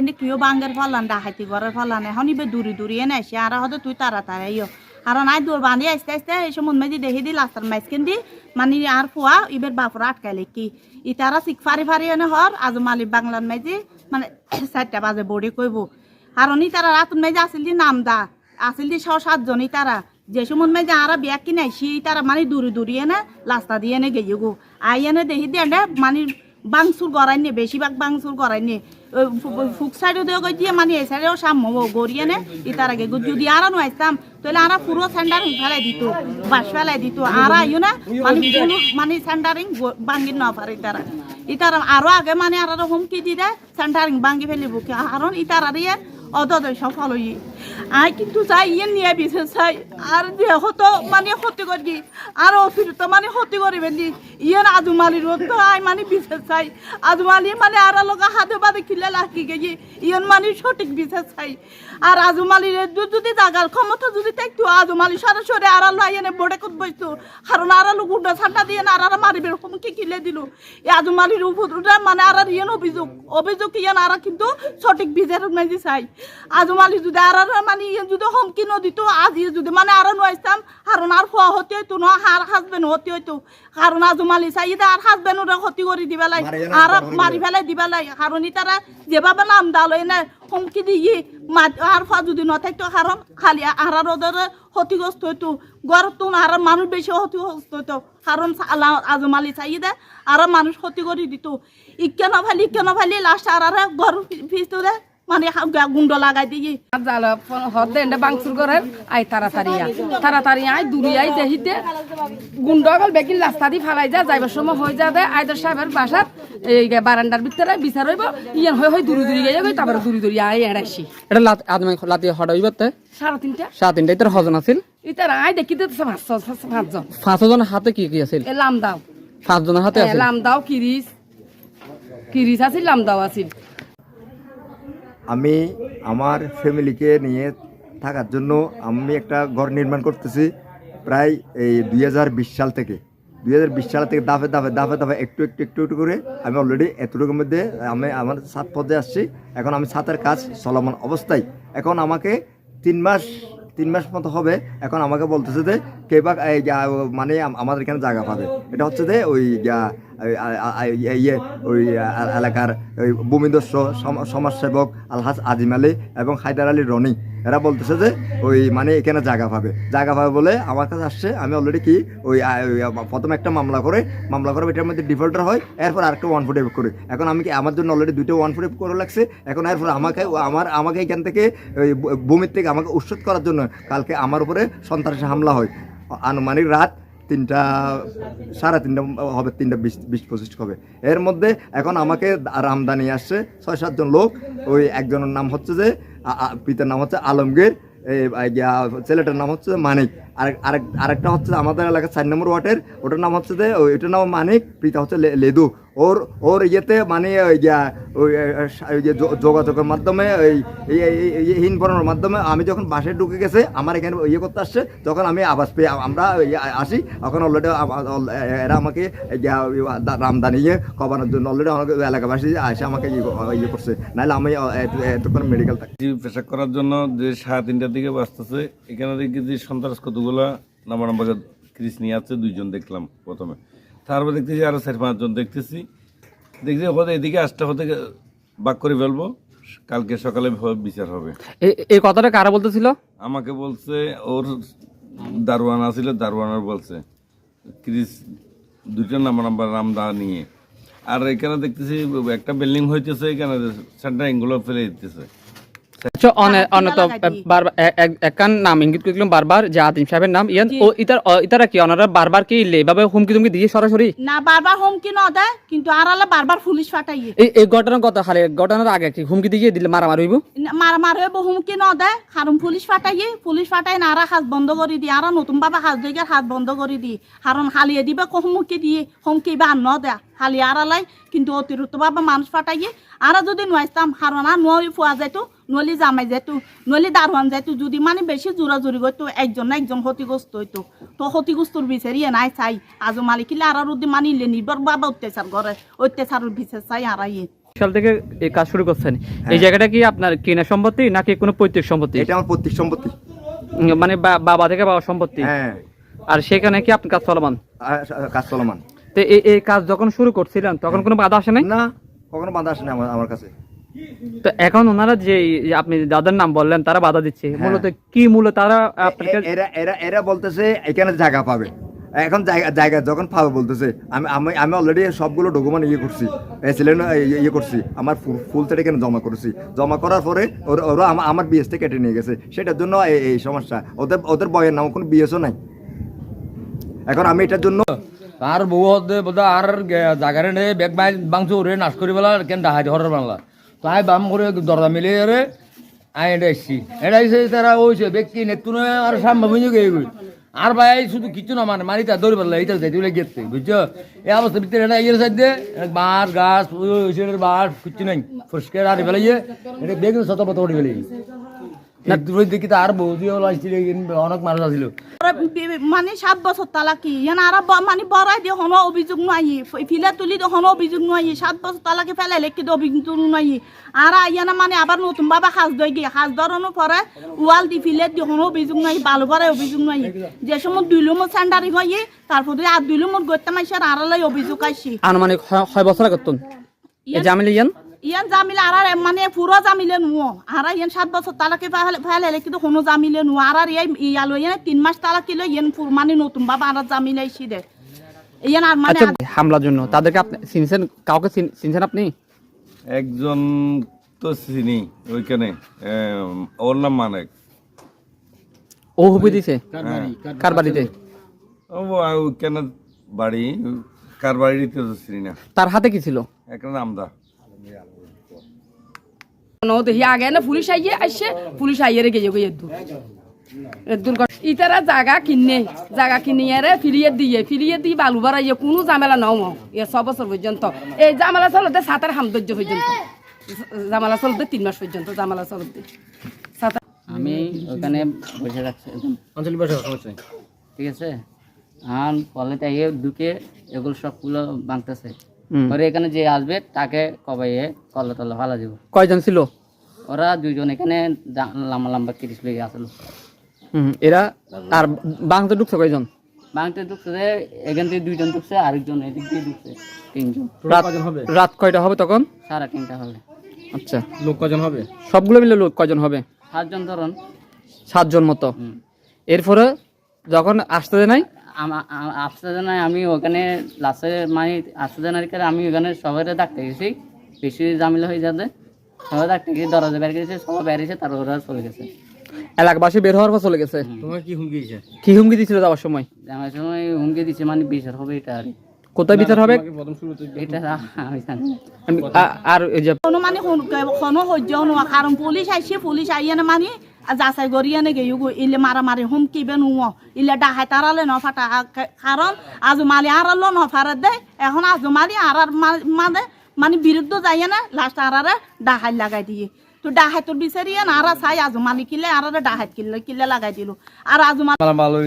এনে কিও বাঙ্গের ফলান ডাহাইতি ঘরের ফলান, এখন ইবে দূরি দূরি এনে আসি আর হয়তো তুই তাড়াতাড়ি ইয়ো আর নাই দূর বাঁধি আসতে আসতে এই সময় মেজি দেখি দি লাস্টার মাইসকেন দি মানে আর ফুয়া ইবের বাপরা আটকাইলে কি? ই তারা শিখ ফারি ফারি এনে হর আজম আলী বাংলার মেজি মানে চারটা বাজে বডি কইব আর নি তারা রাতুন মেজি আসিল দি নাম দা আসিল দি ছ সাতজনই তারা যে সময় মেজি আর বিয়া কিনে সি তারা মানে দূরি দূরি এনে লাস্তা দিয়ে এনে গেয়ে গো আই এনে দেখি দিয়ে মানে বাংসুর গড়াই নিয়ে বেশিরভাগ বাংসুর গড়াই নিয়ে ফুক সাইডও দিয়ে গই দিয়ে মানে এই সাইডেও সাম্য গড়িয়ে নে ইতার আগে যদি আর নো আসতাম তাহলে আরা পুরো সেন্ডারিং ফেলাই দিত বাস ফেলাই দিত। আর আইও না মানে মানে সেন্ডারিং ভাঙ্গি না পারে তারা ইতার আরও আগে মানে আর হুমকি দি দেয় সেন্ডারিং ভাঙ্গি ফেলিব কারণ ইতার আর অদদ সফল হই আই কিন্তু চাই ইয়ে নিয়ে বিশেষ চাই। আর দেহ তো মানে ক্ষতি করি, আর অতিরিক্ত মানে ক্ষতি করিবেন দি ইয়ে আজুমালির তো আই মানে বিশেষ চাই। আজুমালি মানে আর লগা হাতে বাদে খিলে লাখি গিয়ে ইয়ন মানে সঠিক বিশেষ চাই। আর আজুমালির যদি জাগার ক্ষমতা যদি থাকতো, আজুমালি সরাসরি আর আলো আইনে বোর্ডে কত বসতো কারণ আর আলো গুড্ডা ছান্ডা দিয়ে আর আর মারিবের হুমকি কিলে দিল। এই আজুমালির উপর মানে আর ইয়েন অভিযোগ। অভিযোগ ইয়েন আর কিন্তু সঠিক বিচার মেজি চাই। আজমালি যদি আর মানে ইয়ে যদি হুমকি নদিত আজ ইয়ে যদি মানে আর নয়াইতাম কারণ আর খোয়া হতে হইতো ন আর হাজবেন্ড হতে হইতো। কারণ আজমালি চাই ইদা আর হাজবেন্ড ওরা ক্ষতি করে দিবা লাই আর মারি ফেলাই দিবা লাই কারণ তারা যেভাবে নাম দাল না হুমকি দিয়ে আর ফা যদি নথাকতো কারণ খালি আর ওদের ক্ষতিগ্রস্ত হইতো গড় তো আর মানুষ বেশি ক্ষতিগ্রস্ত হইতো। কারণ আজমালি চাই দে আর মানুষ ক্ষতি করে দিত। ইকে নফালি ইকে নফালি লাস্ট আর ঘর ফিসতো দে মানে গুন্ড লাগাই দিয়ে জাল হদে এন্ডে বাংসুর করেন আই তাড়াতাড়ি আই তাড়াতাড়ি আই দূরে আই দেখিতে গুন্ডগল বেগিন রাস্তা দি ফালাই যা যাইবার সময় হয়ে যা দে আইদার সাহেবের বাসাত এই বারান্দার ভিতরে বিচার হইব। ইয়ান হয়ে হয়ে দূরে দূরে গিয়ে তারপরে দূরে দূরে আই এড়াইছি এটা লাত আদমে লাতি হঠাৎ ইবাতে সাড়ে তিনটা। সাত তিনটা ইতার হজন আছিল? ইতার আই দেখিতে তো পাঁচজন পাঁচজনের হাতে কি কি আছিল? লাম দাও পাঁচজনের হাতে লাম দাও কিরিস কিরিস আছিল লাম দাও আছিল। আমি আমার ফ্যামিলিকে নিয়ে থাকার জন্য আমি একটা ঘর নির্মাণ করতেছি প্রায় এই দুই হাজার বিশ সাল থেকে। দু হাজার বিশ সাল থেকে দাফে দাফে দাফে দাফে একটু একটু একটু একটু করে আমি অলরেডি এতটুকুর মধ্যে আমি আমার সাত পদে আসছি। এখন আমি সাতের কাজ চলমান অবস্থায়। এখন আমাকে তিন মাস তিন মাস মতো হবে। এখন আমাকে বলতেছে যে কে বা এই যা, মানে আমাদের এখানে জায়গা পাবে। এটা হচ্ছে যে ওই ইয়ে ওই এলাকার ওই ভূমিদস্য সম- সমাজসেবক আলহাজ আজিম আলী এবং হায়দার আলী রনি। এরা বলতেছে যে, ওই মানে এখানে জায়গা পাবে। জায়গা পাবে বলে আমার কাছে আসছে, আমি অলরেডি কি ওই প্রথমে একটা মামলা করে মামলা করে এটার মধ্যে ডিফল্টার হয়, এরপর আরেকটা ওয়ান ফুট করি। এখন আমি কি আমার জন্য অলরেডি দুটো ওয়ান ফুট করে লাগছে এখন এরপর আমাকে, আমার, আমাকে এখান থেকে ওই ভূমির থেকে আমাকে উচ্ছেদ করার জন্য কালকে আমার উপরে সন্ত্রাসী হামলা হয়। আনুমানিক রাত তিনটা, সাড়ে তিনটা হবে, তিনটা বিশ বিশ পঁচিশ হবে। এর মধ্যে এখন আমাকে রামদানি আসছে, ছয় সাতজন লোক। ওই একজনের নাম হচ্ছে যে পিতার নাম হচ্ছে আলমগীর এই ছেলেটার নাম হচ্ছে মানিক। আরেক আরেক, আরেকটা হচ্ছে আমাদের এলাকার চার নম্বর ওয়ার্ডের, ওটার নাম হচ্ছে যে ওই- ওটার নাম মানিক পিতা হচ্ছে লেদু। ওর ওর ইয়েতে মানে যোগাযোগের মাধ্যমে ওই হীন পড়ানোর মাধ্যমে আমি যখন বাসে ঢুকে গেছে, আমার এখানে ইয়ে করতে আসছে, তখন আমি আবাস পেয়ে আমরা আসি। এখন অলরেডি এরা আমাকে রামদানি ইয়ে কবানোর জন্য অলরেডি আমাকে এলাকাবাসী এসে আমাকে ইয়ে ইয়ে করছে। নাহলে আমি এতক্ষণ মেডিকেল থাকি পেশা করার জন্য যে সাড়ে তিনটার দিকে বাঁচতেছে এখানে দেখি যে সন্ত্রাস কতগুলা নাম্বার নাম্বার ক্রিস নিয়ে আছে দুইজন দেখলাম প্রথমে। তারপর দেখতেছি আরও চার পাঁচজন দেখতেছি। দেখছি হতে এদিকে আসতে হতে বাক করে ফেলব। কালকে সকালে বিচার হবে। এই কথাটা কারা বলতেছিল? আমাকে বলছে ওর দারোয়ান আছিল দারোয়ানের বলছে ক্রিস দুইটা নাম্বার নাম্বার রামদা নিয়ে। আর এখানে দেখতেছি একটা বিল্ডিং হইতেছে এখানে সেন্টারিংগুলো ফেলে দিতেছে। অনে- অনে তো এ- এক- একখান নাম ইঙ্গিত করলাম বারবার যে আদিম সাহেবের নাম। ইয়ান ও ইতার ইতারা কি ওনারা বারবার কি লে এভাবে হুমকি তুমকি দিয়ে সরাসরি? না বারবার হুমকি ন দেয় কিন্তু বারবার পুলিশ এই ঘটনার আগে কি হুমকি দিয়ে দিলে মারামারি হইব? মার মার হুমকি ন দেয়। কারণ পুলিশ ফাটাইয়ে পুলিশ ফাটাই না আর হাত বন্ধ করে দিয়ে আর নতুন ভাবে হাত দিকে হাত বন্ধ করে দিয়ে কারণ হালিয়ে দিবে হুমকি দিয়ে হুমকি বা ন দেয়। হালি আর আলাই কিন্তু অতিরিক্ত ভাবে মানুষ ফাটাইয়ে আর যদি নয়াইতাম কারণ নয় ফুয়া যাইতো নলি জামাই যাইতো নলি দারোয়ান যাইতো যদি মানে বেশি জোরা জোরি করতো একজন না একজন ক্ষতিগ্রস্ত হইতো। তো ক্ষতিগ্রস্তর বিচারিয়ে নাই চাই। আজ মালিকিলে আর উদ্দি মানিলে নির্ভর বাবা অত্যাচার করে অত্যাচারের বিচার চাই আর ইয়ে সাল থেকে এই কাজ শুরু করছেন। এই হ্যাঁ। জায়গাটা কি আপনার কিনা সম্পত্তি নাকি কোনো পৈতৃক সম্পত্তি? এটা আমার পৈতৃক সম্পত্তি। মানে বাবা থেকে বাবা সম্পত্তি? হ্যাঁ। আর সেখানে কি আপনার কাজ চলমান? কাজ চলমান। তো এই কাজ যখন শুরু করছিলেন তখন কোনো বাধা আসে নাই? না কখনো বাধা আসে না আমার আমার কাছে। তো এখন ওনারা যে আপনি যাদের নাম বললেন তারা বাধা দিচ্ছে। হ্যাঁ। মূলত কি মূল্য তারা এরা এরা এরা বলতেছে এখানে জায়গা পাবে। এখন জায়গা জায়গা যখন পাবে বলতেছে আমি আমি আমি অলরেডি সবগুলো ডকুমেন্ট ইয়ে করছি। এসিলেন ইয়ে করছি। আমার ফুল- থেকে এখানে জমা করেছি। জমা করার পরে ওরা ওরা আমা- আমার বিএসটা কেটে নিয়ে গেছে। সেটার জন্য এই- এই সমস্যা। ওদের ওদের বয়ের নাম কোনো বিএসও নাই। এখন আমি এটার জন্য আর বউ হতে বোধ আর জাগারে নে বেগ মাই বাংশ ওরে নাশ করি বেলা কেন ডাহাই হরার বাংলা তো আই বাম করে দরজা মিলে রে আই এটা এসছি এটা এসে তারা ওইছে ব্যক্তি নেতুনে আর সামনে বুঝে গিয়ে গই আর ভাই শুধু কিছু না মানে মারি তা দৌড় পারলা এইটা যাইতে বলে গেতে বুঝছ এই অবস্থা ভিতরে এটা ইয়ের সাইড দিয়ে বাঁশ গাছ বাঁশ কিছু নাই পরিষ্কার আর ফেলে ইয়ে এটা বেগ শত পত উঠে ফেলে না তুই দেখি তো আর অনেক মানুষ মানে সাত বছর তালা ইয়ান আর মানে বড়াই দিয়ে হনো অভিযোগ নাই ফিলে তুলি হনো অভিযোগ নাই সাত বছর তালাকে ফেলাইলে কিন্তু অভিযোগ নাই। আর ইয়ানা মানে আবার নতুন ভাবে সাজ দই গিয়ে সাজ ধরানোর পরে ওয়াল দি ফিলে দিয়ে হনো অভিযোগ নাই বালু পরে অভিযোগ নাই। যে সময় দুই লুমো সেন্টারি হয়ে তারপরে আর দুই লুমোর গত্যা মাইসের আর লাই অভিযোগ আসছি আনুমানিক হয় বছর আগতন এই জামিল ইয়ান জামিলে আর আর মানে পুরো জামিলে নুয়ো আর ইয়ান সাত বছর তালাকে ফেলাইলে কিন্তু কোনো জামিলে নুয়ো আর আর ইয়াই ইয়ালো ইয়ান তিন মাস তালাক কিলো ইয়ান পুর- মানে নতুন বাবা আর জামিলে আইসি দে। ইয়ান আর মানে আচ্ছা হামলার জন্য। তাদেরকে আপনি চিনছেন? কাউকে চিনছেন আপনি? একজন তো চিনি ওইখানে। ওর নাম মানেক। ও হুবি দিছে? কার বাড়িতে ও আর ওইখানে বাড়ি কার বাড়িতে তো চিনি না। তার হাতে কি ছিল? একটা নামদা দেখি আগে না পুলিশ আইয়ে আসছে পুলিশ আইয়ে রে গিয়ে গিয়ে দূর দূর ইতারা জায়গা কিনে জায়গা কিনিয়ে রে ফিরিয়ে দিয়ে ফিরিয়ে দিয়ে বালু বাড়াইয়ে কোনো ঝামেলা নাও এ ছ বছর পর্যন্ত এই জামেলা চলতে সাতার হামদর্য পর্যন্ত জামালা চলতে তিন মাস পর্যন্ত জামালা চলতে সাতার আমি ওখানে বসে রাখছি ঠিক আছে আর ফলে তাই ঢুকে এগুলো সবগুলো ভাঙতেছে পরে এখানে যে আসবে তাকে কবাইয়ে কল্লা তল্লা ফালা দিব। কয়জন ছিল? ওরা দুইজন এখানে লম্বা লম্বা কিরিশ লেগে আসলো। এরা আর বাংলাতে ঢুকছে কয়জন? বাংতে ঢুকছে যে এখান থেকে দুইজন ঢুকছে আরেকজন এদিক দিয়ে ঢুকছে তিনজন। রাত রাত কয়টা হবে তখন? সাড়ে তিনটা হবে। আচ্ছা। লোক কজন হবে? সবগুলো মিলে লোক কয়জন হবে? সাতজন ধরুন। সাতজন মতো। হুম। এরপরে যখন আসতে দেয় নাই জানাই আমি ওখানে লাস্টে মানে আসতে জানার কারণে আমি ওখানে সবাই ডাকতে গেছি। বেশি জামিলা হয়ে যাবে। সবাই ডাকতে গিয়ে দরজা বের গেছে সবাই বেরিয়েছে তার ওরা চলে গেছে। এলাকাবাসী বের হওয়ার পর চলে গেছে? তোমার কি হুমকি দিয়েছে? কি হুমকি দিছিল যাওয়ার সময়? আমার সময় হুমকি দিচ্ছে মানে বিচার হবে এটা আর। কোথায় বিচার হবে? আর কোনো মানে কারণ পুলিশ আইসি পুলিশ আইয়ানে মানে যাচাই করিয়ানে গেয়ো গো ইলে মারামারি হুমকিবে নুয় ইলে ডাহাই তারালে ন ফাটা কারণ আজমালি আরালো ন ফারে দেয় এখন আজমালি আরার মানে মানে বিরুদ্ধ যাইয়ে না লাস্ট আরারে ডাহাই লাগাই দিয়ে তো ডাহাই তোর বিচারিয়ে না আরা চাই আজমালি কিলে আরারে ডাহাই কিলে কিলে লাগাই দিল। আর মালা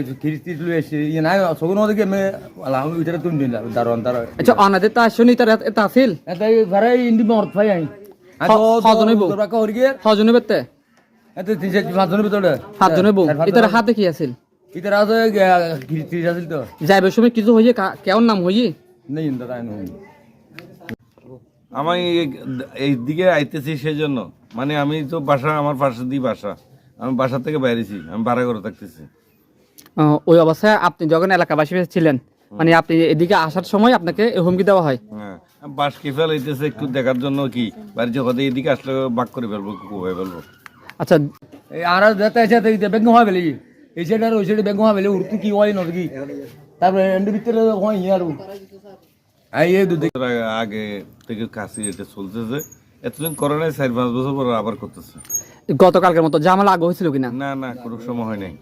এসে ইয়ে আচ্ছা অনাদের তা তার ইন্দি মরত আই। বেতে এতে তিন চার পাঁচ জনের ভিতরে। সাতজনে বউ। এটার হাতে কি আছিল? ইতারা আছে খিরিস্তি আছিল তো। যাইবার সময় কিছু হইয়ে কেমন নাম হইয়ে নেই ইন্দা আমি এই- এই দিকে আইতেছি সেজন্য। মানে আমি তো বাসা আমার পাশে দিয়ে বাসা। আমি বাসা থেকে বাইরেছি আমি ভাড়া করে থাকতেছি ওই অবস্থায় আপনি যখন এলাকাবাসী ছিলেন মানে আপনি এদিকে আসার সময় আপনাকে হুমকি দেওয়া হয়? হ্যাঁ বাস কে ফেলাইতেছে একটু দেখার জন্য কি? বাড়িতে হতে এদিকে আসলে বাক করে ফেলব কুকুর ফেলব। আচ্ছা আর দেখতে বেগ হয় বেলি এই সাইড আর ওই সাইডে বেগ হয় বেলি উড়তু কি হয় নদী কি তারপরে এন্ড ভিতরে হয় ইয়ে আর। এই এই দুধ আগে থেকে কাশি এটা চলতেছে এতদিন করোনায় চার পাঁচ বছর পর আবার করতেছে। গতকালকের মতো জামালা আগে হয়েছিল কিনা? না না কোনো সময় হয় নাই।